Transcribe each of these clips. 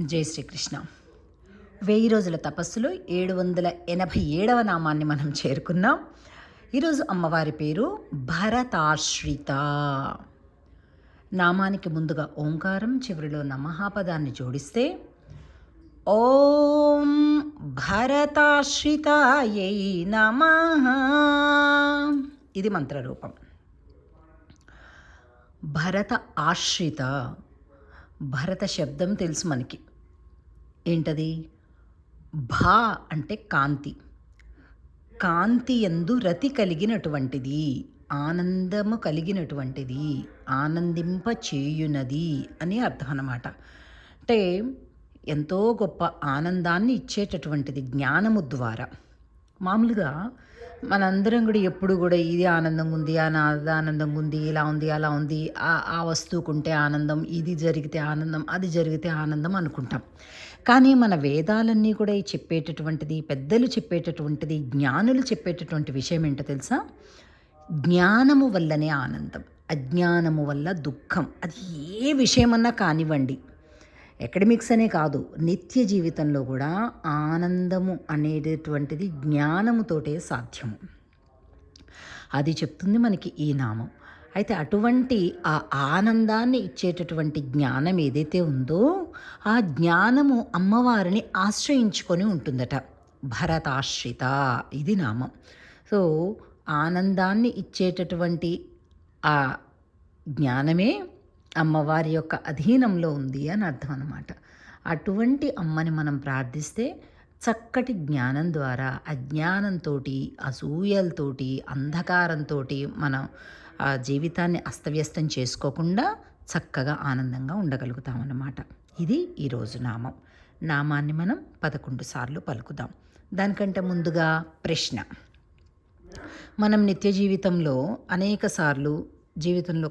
జై శ్రీకృష్ణ. వెయ్యి రోజుల తపస్సులో ఏడు వందల ఎనభై ఏడవ నామాన్ని మనం చేరుకున్నాం. ఈరోజు అమ్మవారి పేరు భరతాశ్రిత. నామానికి ముందుగా ఓంకారం చివరిలో నమహాపదాన్ని జోడిస్తే ఓం భరతాశ్రితాయై నమ. ఇది మంత్రరూపం. భరత ఆశ్రిత. భరత శబ్దం తెలుసు మనకి. ఏంటది? భా అంటే కాంతి. కాంతి ఎందు రతి కలిగినటువంటిది ఆనందము కలిగినటువంటిది ఆనందింప చేయునది అని అర్థం అన్నమాట అంటే ఎంతో గొప్ప ఆనందాన్ని ఇచ్చేటటువంటిది జ్ఞానము ద్వారా. మామూలుగా మనందరం కూడా ఎప్పుడు కూడా ఇది ఆనందంగా ఉంది ఆ నాది ఆనందంగా ఉంది ఇలా ఉంది అలా ఉంది ఆ ఆ వస్తువుకుంటే ఆనందం ఇది జరిగితే ఆనందం అది జరిగితే ఆనందం అనుకుంటాం. కానీ మన వేదాలన్నీ కూడా చెప్పేటటువంటిది పెద్దలు చెప్పేటటువంటిది జ్ఞానులు చెప్పేటటువంటి విషయం ఏంటో తెలుసా? జ్ఞానము వల్లనే ఆనందం అజ్ఞానము వల్ల దుఃఖం అది ఏ విషయమన్నా కానివ్వండి. ఎకడమిక్స్ అనే కాదు నిత్య జీవితంలో కూడా ఆనందము అనేటటువంటిది జ్ఞానముతోటే సాధ్యము. అది చెప్తుంది మనకి ఈ నామం. అయితే అటువంటి ఆ ఆనందాన్ని ఇచ్చేటటువంటి జ్ఞానం ఏదైతే ఉందో ఆ జ్ఞానము అమ్మవారిని ఆశ్రయించుకొని ఉంటుందట. భరతాశ్రిత ఇది నామం. సో ఆనందాన్ని ఇచ్చేటటువంటి ఆ జ్ఞానమే అమ్మవారి యొక్క అధీనంలో ఉంది అని అర్థం అనమాట అటువంటి అమ్మని మనం ప్రార్థిస్తే చక్కటి జ్ఞానం ద్వారా అజ్ఞానంతో అసూయలతోటి అంధకారంతో మనం ఆ జీవితాన్ని అస్తవ్యస్తం చేసుకోకుండా చక్కగా ఆనందంగా ఉండగలుగుతామన్నమాట ఇది ఈరోజు నామం. నామాన్ని మనం పదకొండు సార్లు పలుకుదాం. దానికంటే ముందుగా ప్రశ్న. మనం నిత్య జీవితంలో అనేక సార్లు జీవితంలో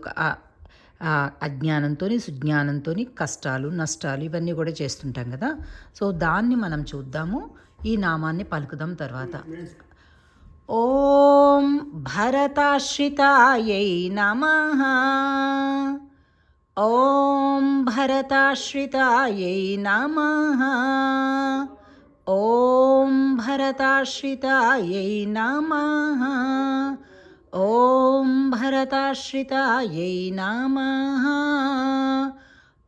అజ్ఞానంతో సుజ్ఞానంతో కష్టాలు నష్టాలు ఇవన్నీ కూడా చేస్తుంటాం కదా. సో దాన్ని మనం చూద్దాము. ఈ నామాన్ని పలుకుదాం తర్వాత. ఓం భరతాశ్రితాయై నమ. ఓం భరతాశ్రితాయై నమ. ఓం భరతాశ్రితాయై నమ. ॐ भरताश्रितायै नमः।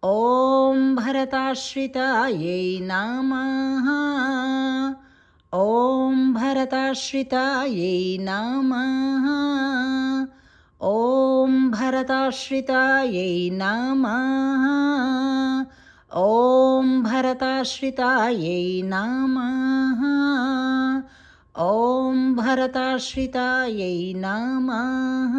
ॐ भरताश्रितायै नमः। ॐ भरताश्रितायै नमः। ॐ भरताश्रितायै नमः। ॐ भरताश्रितायै नमः। भरताश्रितायै नमः।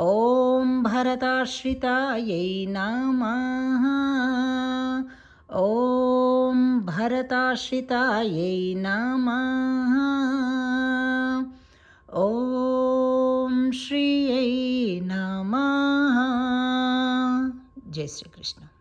ॐ भरताश्रितायै नमः। ॐ भरताश्रितायै नमः। ॐ श्रियै नमः। जय श्रीकृष्ण।